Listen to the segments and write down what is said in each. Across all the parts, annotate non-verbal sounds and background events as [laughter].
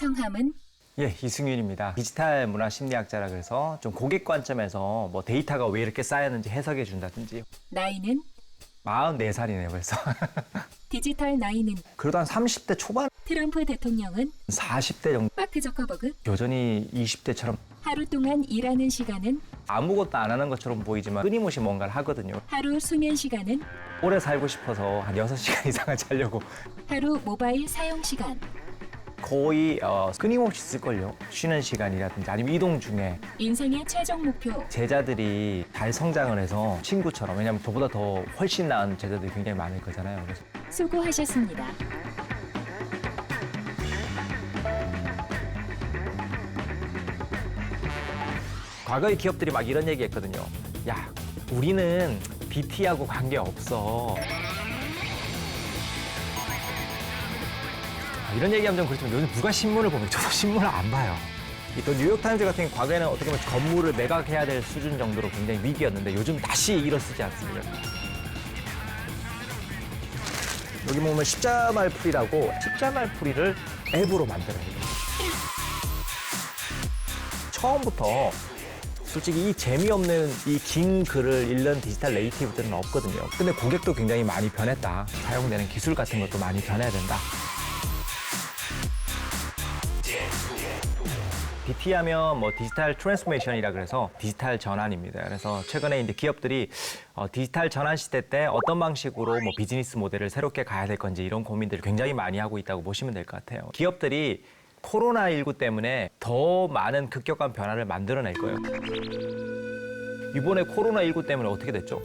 성함은? 예, 이승윤입니다. 디지털 문화 심리학자라 그래서 좀 고객 관점에서 뭐 데이터가 왜 이렇게 쌓였는지 해석해 준다든지. 나이는? 44살이네요, 벌써. [laughs] 디지털 나이는? 그래도 한 30대 초반, 트럼프 대통령은? 40대 정도. 마크 저커버그? 여전히 20대처럼. 하루 동안 일하는 시간은? 아무것도 안 하는 것처럼 보이지만 끊임없이 뭔가를 하거든요. 하루 수면 시간은? 오래 살고 싶어서 한 6시간 [laughs] 이상을 자려고. 하루 모바일 사용 시간 거의 어, 끊임없이 쓸걸요. 쉬는 시간이라든지 아니면 이동 중에 인생의 최종 목표 제자들이 잘 성장을 해서 친구처럼 왜냐하면 저보다 더 훨씬 나은 제자들이 굉장히 많을 거잖아요. 그래서 수고하셨습니다. 과거의 기업들이 막 이런 얘기 했거든요. 야, 우리는 BT하고 관계 없어. 이런 얘기하면 좀 그렇지만 요즘 누가 신문을 보면 저도 [laughs] 신문을 안 봐요. 이 또 뉴욕타임즈 같은 경우 과거에는 어떻게 보면 건물을 매각해야 될 수준 정도로 굉장히 위기였는데 요즘 다시 일어서지 않습니까? 여기 보면 십자말풀이라고 십자말풀이를 앱으로 만들어요. 처음부터 솔직히 이 재미없는 이 긴 글을 읽는 디지털 네이티브들은 없거든요. 근데 고객도 굉장히 많이 변했다. 사용되는 기술 같은 것도 많이 변해야 된다. BT 하면 뭐 디지털 트랜스포메이션이라 그래서 디지털 전환입니다. 그래서 최근에 이제 기업들이 어, 디지털 전환 시대 때 어떤 방식으로 뭐 비즈니스 모델을 새롭게 가야 될 건지 이런 고민들을 굉장히 많이 하고 있다고 보시면 될 것 같아요. 기업들이 코로나19 때문에 더 많은 급격한 변화를 만들어낼 거예요. 이번에 코로나19 때문에 어떻게 됐죠?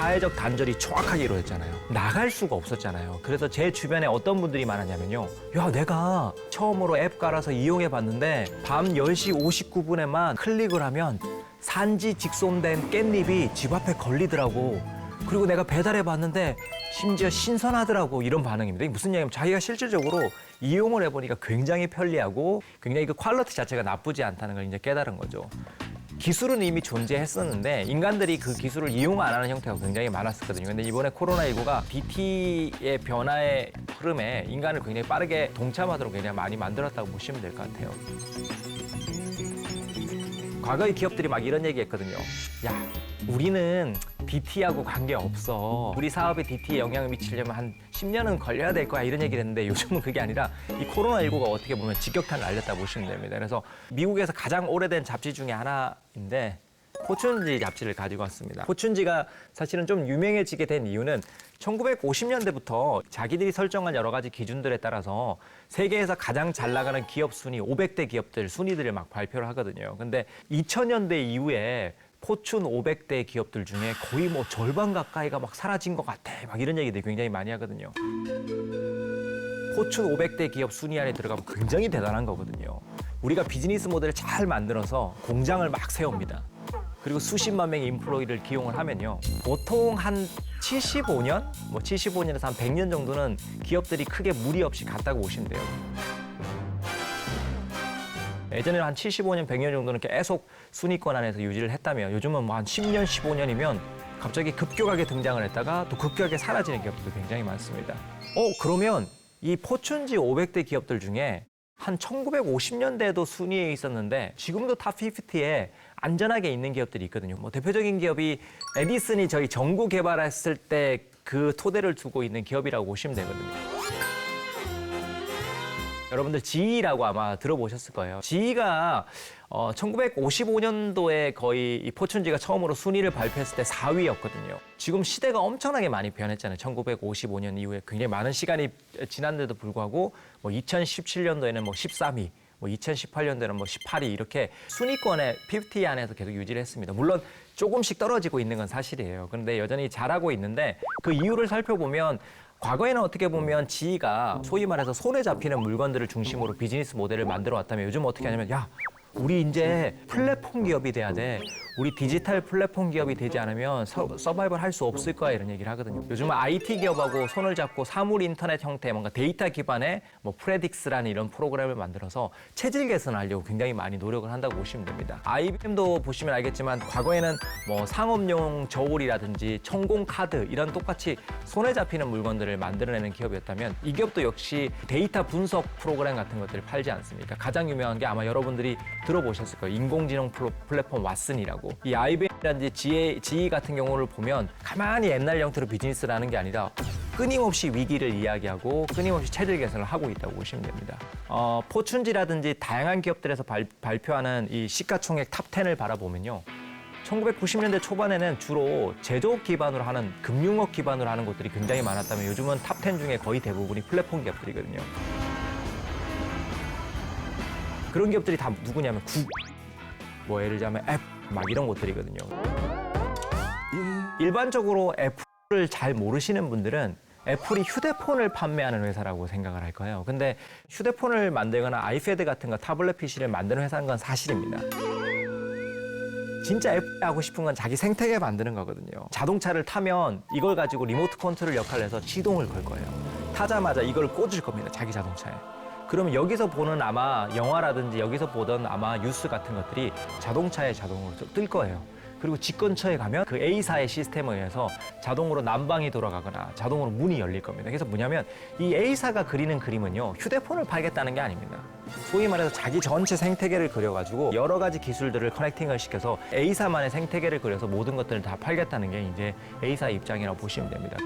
사회적 단절이 정확하게 이루어졌잖아요. 나갈 수가 없었잖아요. 그래서 제 주변에 어떤 분들이 많았냐면요. 야, 내가 처음으로 앱 깔아서 이용해 봤는데 밤 10시 59분에만 클릭을 하면 산지 직송된 깻잎이 집 앞에 걸리더라고. 그리고 내가 배달해 봤는데 심지어 신선하더라고 이런 반응입니다. 이게 무슨 얘기냐면 자기가 실질적으로 이용을 해보니까 굉장히 편리하고 굉장히 그 퀄리티 자체가 나쁘지 않다는 걸 이제 깨달은 거죠. 기술은 이미 존재했었는데 인간들이 그 기술을 이용 안 하는 형태가 굉장히 많았었거든요. 근데 이번에 코로나19가 BT의 변화의 흐름에 인간을 굉장히 빠르게 동참하도록 굉장히 많이 만들었다고 보시면 될 것 같아요. 과거의 기업들이 막 이런 얘기 했거든요. 야, 우리는 BT하고 관계 없어. 우리 사업에 DT에 영향을 미치려면 한 10년은 걸려야 될 거야. 이런 얘기를 했는데 요즘은 그게 아니라 이 코로나19가 어떻게 보면 직격탄을 날렸다고 보시면 됩니다. 그래서 미국에서 가장 오래된 잡지 중에 하나인데 포춘지 잡지를 가지고 왔습니다. 포춘지가 사실은 좀 유명해지게 된 이유는 1950년대부터 자기들이 설정한 여러 가지 기준들에 따라서 세계에서 가장 잘 나가는 기업 순위 500대 기업들 순위들을 막 발표를 하거든요. 근데 2000년대 이후에 포춘 500대 기업들 중에 거의 뭐 절반 가까이가 막 사라진 것 같아. 막 이런 얘기들 굉장히 많이 하거든요. 포춘 500대 기업 순위 안에 들어가면 굉장히 대단한 거거든요. 우리가 비즈니스 모델을 잘 만들어서 공장을 막 세웁니다. 그리고 수십만 명의 인플로이를 기용을 하면요. 보통 한 75년, 뭐 75년에서 한 100년 정도는 기업들이 크게 무리 없이 갔다고 보시면 돼요. 예전에는 한 75년, 100년 정도는 계속 순위권 안에서 유지를 했다면 요즘은 뭐 한 10년, 15년이면 갑자기 급격하게 등장을 했다가 또 급격하게 사라지는 기업들도 굉장히 많습니다. 어, 그러면 이 포춘지 500대 기업들 중에 한 1950년대에도 순위에 있었는데 지금도 탑 50에 안전하게 있는 기업들이 있거든요. 뭐 대표적인 기업이 에디슨이 저희 전구 개발했을 때 그 토대를 두고 있는 기업이라고 보시면 되거든요. 여러분들 GE라고 아마 들어보셨을 거예요. GE가 어, 1955년도에 거의 이 포춘지가 처음으로 순위를 발표했을 때 4위였거든요. 지금 시대가 엄청나게 많이 변했잖아요. 1955년 이후에 굉장히 많은 시간이 지난데도 불구하고 뭐 2017년도에는 뭐 13위, 뭐 2018년도에는 뭐 18위 이렇게 순위권의 50 안에서 계속 유지를 했습니다. 물론 조금씩 떨어지고 있는 건 사실이에요. 그런데 여전히 잘하고 있는데 그 이유를 살펴보면 과거에는 어떻게 보면 지가 소위 말해서 손에 잡히는 물건들을 중심으로 비즈니스 모델을 만들어 왔다면 요즘 어떻게 하냐면 야 우리 이제 플랫폼 기업이 돼야 돼. 우리 디지털 플랫폼 기업이 되지 않으면 서, 서바이벌 할 수 없을 거야 이런 얘기를 하거든요. 요즘은 IT 기업하고 손을 잡고 사물 인터넷 형태의 뭔가 데이터 기반의 뭐 프레딕스라는 이런 프로그램을 만들어서 체질 개선하려고 굉장히 많이 노력을 한다고 보시면 됩니다. IBM도 보시면 알겠지만 과거에는 뭐 상업용 저울이라든지 천공 카드 이런 똑같이 손에 잡히는 물건들을 만들어내는 기업이었다면 이 기업도 역시 데이터 분석 프로그램 같은 것들을 팔지 않습니까? 가장 유명한 게 아마 여러분들이 들어보셨을 거예요. 인공지능 플랫폼 왓슨이라고. 이 IBM이라든지 GE, GE 같은 경우를 보면 가만히 옛날 형태로 비즈니스를 하는 게 아니라 끊임없이 위기를 이야기하고 끊임없이 체질 개선을 하고 있다고 보시면 됩니다. 어, 포춘지라든지 다양한 기업들에서 발, 발표하는 이 시가총액 탑 10을 바라보면요. 1990년대 초반에는 주로 제조업 기반으로 하는 금융업 기반으로 하는 곳들이 굉장히 많았다면 요즘은 탑10 중에 거의 대부분이 플랫폼 기업들이거든요. 그런 기업들이 다 누구냐면 구, 뭐 예를 들자면 앱, 막 이런 곳들이거든요. 일반적으로 애플을 잘 모르시는 분들은 애플이 휴대폰을 판매하는 회사라고 생각을 할 거예요. 근데 휴대폰을 만들거나 아이패드 같은 거 타블렛 PC를 만드는 회사인 건 사실입니다. 진짜 애플이 하고 싶은 건 자기 생태계 만드는 거거든요. 자동차를 타면 이걸 가지고 리모트 컨트롤 역할을 해서 시동을 걸 거예요. 타자마자 이걸 꽂을 겁니다. 자기 자동차에. 그러면 여기서 보는 아마 영화라든지 여기서 보던 아마 뉴스 같은 것들이 자동차에 자동으로 뜰 거예요. 그리고 집 근처에 가면 그 A사의 시스템에 의해서 자동으로 난방이 돌아가거나 자동으로 문이 열릴 겁니다. 그래서 뭐냐면 이 A사가 그리는 그림은요, 휴대폰을 팔겠다는 게 아닙니다. 소위 말해서 자기 전체 생태계를 그려가지고 여러 가지 기술들을 커넥팅을 시켜서 A사만의 생태계를 그려서 모든 것들을 다 팔겠다는 게 이제 A사의 입장이라고 보시면 됩니다.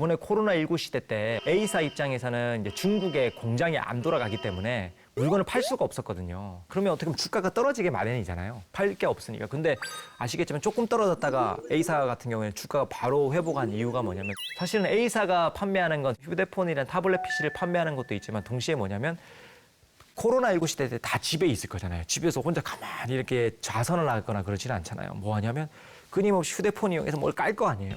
이번에 코로나19 시대 때 A사 입장에서는 이제 중국의 공장이 안 돌아가기 때문에 물건을 팔 수가 없었거든요. 그러면 어떻게 보면 주가가 떨어지게 마련이잖아요. 팔 게 없으니까. 근데 아시겠지만 조금 떨어졌다가 A사 같은 경우에는 주가가 바로 회복한 이유가 뭐냐면 사실은 A사가 판매하는 건 휴대폰이란 타블렛 PC를 판매하는 것도 있지만 동시에 뭐냐면 코로나19 시대 때 다 집에 있을 거잖아요. 집에서 혼자 가만히 이렇게 좌선을 하거나 그러지는 않잖아요. 뭐 하냐면 끊임없이 휴대폰 이용해서 뭘 깔 거 아니에요.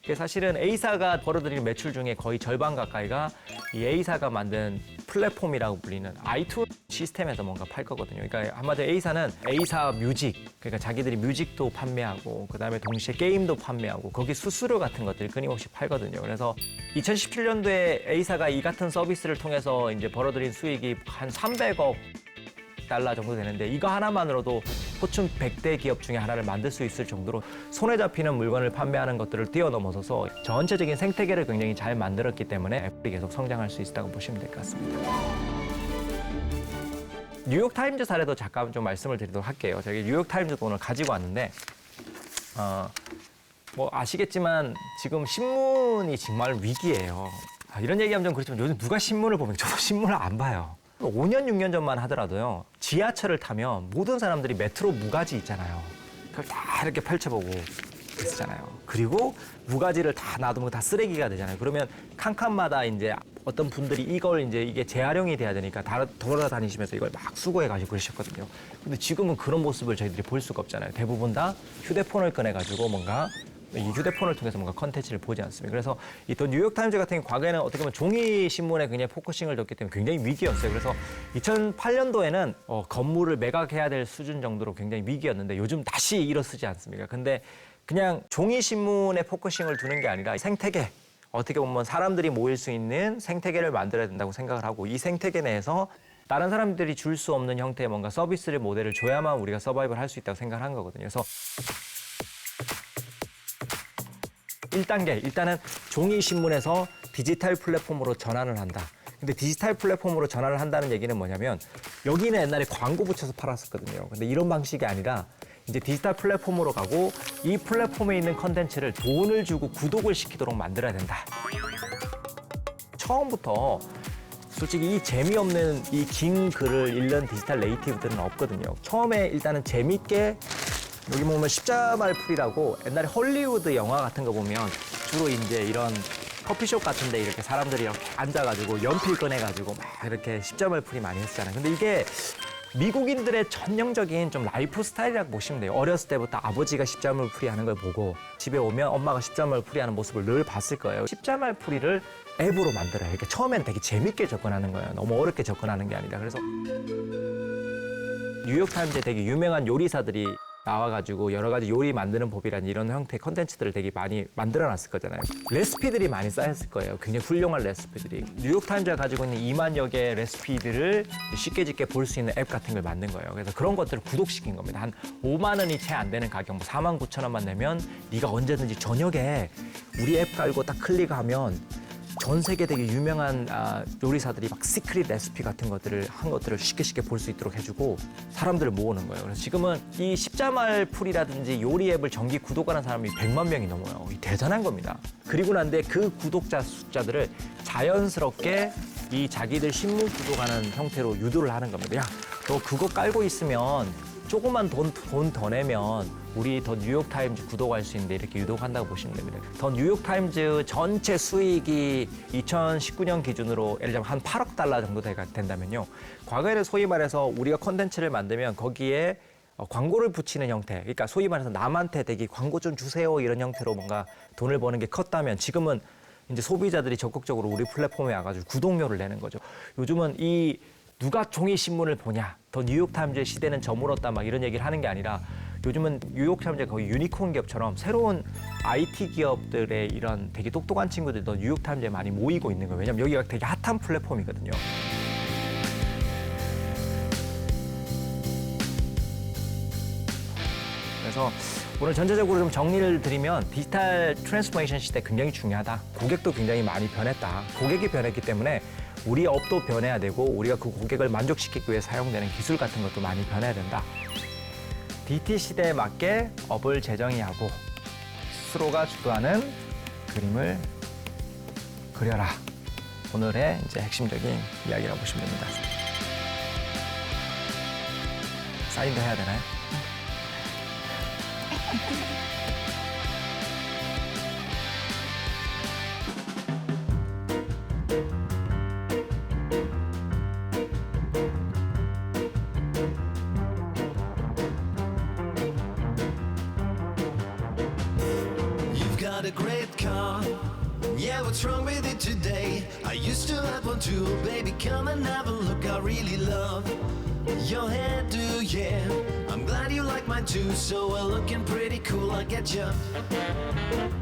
그게 사실은 A사가 벌어들이는 매출 중에 거의 절반 가까이가 이 A사가 만든 플랫폼이라고 불리는 i2 시스템에서 뭔가 팔 거거든요. 그러니까 한마디로 A사는 A사 뮤직, 그러니까 자기들이 뮤직도 판매하고 그다음에 동시에 게임도 판매하고 거기 수수료 같은 것들 끊임없이 팔거든요. 그래서 2017년도에 A사가 이 같은 서비스를 통해서 이제 벌어들인 수익이 한 300억 달러 정도 되는데 이거 하나만으로도 포춘 100대 기업 중에 하나를 만들 수 있을 정도로 손에 잡히는 물건을 판매하는 것들을 뛰어넘어서서 전체적인 생태계를 굉장히 잘 만들었기 때문에 애플이 계속 성장할 수 있다고 보시면 될 것 같습니다. 뉴욕 타임즈 사례도 잠깐 좀 말씀을 드리도록 할게요. 저기 뉴욕 타임즈도 오늘 가지고 왔는데 어, 뭐 아시겠지만 지금 신문이 정말 위기예요. 아, 이런 얘기하면 좀 그렇지만 요즘 누가 신문을 보면 저도 신문을 안 봐요. 5년, 6년 전만 하더라도요. 지하철을 타면 모든 사람들이 메트로 무가지 있잖아요. 그걸 다 이렇게 펼쳐보고 있었잖아요. 그리고 무가지를 다 놔두면 다 쓰레기가 되잖아요. 그러면 칸칸마다 이제 어떤 분들이 이걸 이제 이게 재활용이 돼야 되니까 다 돌아다니시면서 이걸 막 수거해 가지고 그러셨거든요. 근데 지금은 그런 모습을 저희들이 볼 수가 없잖아요. 대부분 다 휴대폰을 꺼내 가지고 뭔가 이 휴대폰을 통해서 뭔가 컨텐츠를 보지 않습니다. 그래서 이 또 뉴욕 타임즈 같은 과거에는 어떻게 보면 종이 신문에 굉장히 포커싱을 뒀기 때문에 굉장히 위기였어요. 그래서 2008년도에는 어, 건물을 매각해야 될 수준 정도로 굉장히 위기였는데 요즘 다시 일어서지 않습니까? 근데 그냥 종이 신문에 포커싱을 두는 게 아니라 생태계 어떻게 보면 사람들이 모일 수 있는 생태계를 만들어야 된다고 생각을 하고 이 생태계 내에서 다른 사람들이 줄 수 없는 형태의 뭔가 서비스를 모델을 줘야만 우리가 서바이벌 할 수 있다고 생각을 한 거거든요. 그래서 1단계 일단은 종이 신문에서 디지털 플랫폼으로 전환을 한다. 근데 디지털 플랫폼으로 전환을 한다는 얘기는 뭐냐면 여기는 옛날에 광고 붙여서 팔았었거든요. 근데 이런 방식이 아니라 이제 디지털 플랫폼으로 가고 이 플랫폼에 있는 컨텐츠를 돈을 주고 구독을 시키도록 만들어야 된다. 처음부터 솔직히 이 재미없는 이 긴 글을 읽는 디지털 네이티브들은 없거든요. 처음에 일단은 재밌게 여기 보면 십자말 풀이라고 옛날에 헐리우드 영화 같은 거 보면 주로 이제 이런 커피숍 같은데 이렇게 사람들이 이렇게 앉아가지고 연필 꺼내가지고 막 이렇게 십자말 풀이 많이 했잖아요. 근데 이게 미국인들의 전형적인 좀 라이프 스타일이라고 보시면 돼요. 어렸을 때부터 아버지가 십자말 풀이 하는 걸 보고 집에 오면 엄마가 십자말 풀이 하는 모습을 늘 봤을 거예요. 십자말 풀이를 앱으로 만들어요. 이렇게 처음엔 되게 재밌게 접근하는 거예요. 너무 어렵게 접근하는 게 아니라. 그래서 뉴욕타임즈에 되게 유명한 요리사들이 나와가지고 여러 가지 요리 만드는 법이란 이런 형태 의 컨텐츠들을 되게 많이 만들어놨을 거잖아요. 레시피들이 많이 쌓였을 거예요. 굉장히 훌륭한 레시피들이. 뉴욕타임즈가 가지고 있는 2만여 개의 레시피들을 쉽게 쉽게 볼 수 있는 앱 같은 걸 만든 거예요. 그래서 그런 것들을 구독시킨 겁니다. 한 5만 원이 채 안 되는 가격, 뭐 4만 9천 원만 내면 네가 언제든지 저녁에 우리 앱 깔고 딱 클릭하면 전 세계 되게 유명한 아, 요리사들이 막 시크릿 레시피 같은 것들을 한 것들을 쉽게 쉽게 볼 수 있도록 해주고 사람들을 모으는 거예요. 그래서 지금은 이 십자말 풀이라든지 요리 앱을 정기 구독하는 사람이 100만 명이 넘어요. 이 대단한 겁니다. 그리고 난데 그 구독자 숫자들을 자연스럽게 이 자기들 신문 구독하는 형태로 유도를 하는 겁니다. 야, 너 그거 깔고 있으면 조금만 돈 돈 더 내면 우리 더 뉴욕타임즈 구독할 수 있는데 이렇게 유독한다고 보시면 됩니다. 더 뉴욕타임즈 전체 수익이 2019년 기준으로 예를 들면 한 8억 달러 정도 되- 된다면요. 과거에는 소위 말해서 우리가 컨텐츠를 만들면 거기에 어, 광고를 붙이는 형태, 그러니까 소위 말해서 남한테 되게 광고 좀 주세요 이런 형태로 뭔가 돈을 버는 게 컸다면 지금은 이제 소비자들이 적극적으로 우리 플랫폼에 와가지고 구독료를 내는 거죠. 요즘은 이 누가 종이 신문을 보냐, 더 뉴욕타임즈의 시대는 저물었다 막 이런 얘기를 하는 게 아니라 요즘은 뉴욕타임즈가 거의 유니콘 기업처럼 새로운 IT 기업들의 이런 되게 똑똑한 친구들이 더 뉴욕 타임즈에 많이 모이고 있는 거예요. 왜냐면 여기가 되게 핫한 플랫폼이거든요. 그래서 오늘 전체적으로 좀 정리를 드리면 디지털 트랜스포메이션 시대 굉장히 중요하다. 고객도 굉장히 많이 변했다. 고객이 변했기 때문에 우리 업도 변해야 되고 우리가 그 고객을 만족시키기 위해 사용되는 기술 같은 것도 많이 변해야 된다. DT 시대에 맞게 업을 재정의하고 스스로가 주도하는 그림을 그려라. 오늘의 이제 핵심적인 이야기라고 보시면 됩니다. 사인도 해야 되나요? [laughs] a great car. Yeah, what's wrong with it today? I used to have one too, baby. Come and have a look. I really love your hairdo, yeah. I'm glad you like mine too. So we're looking pretty cool. I get you.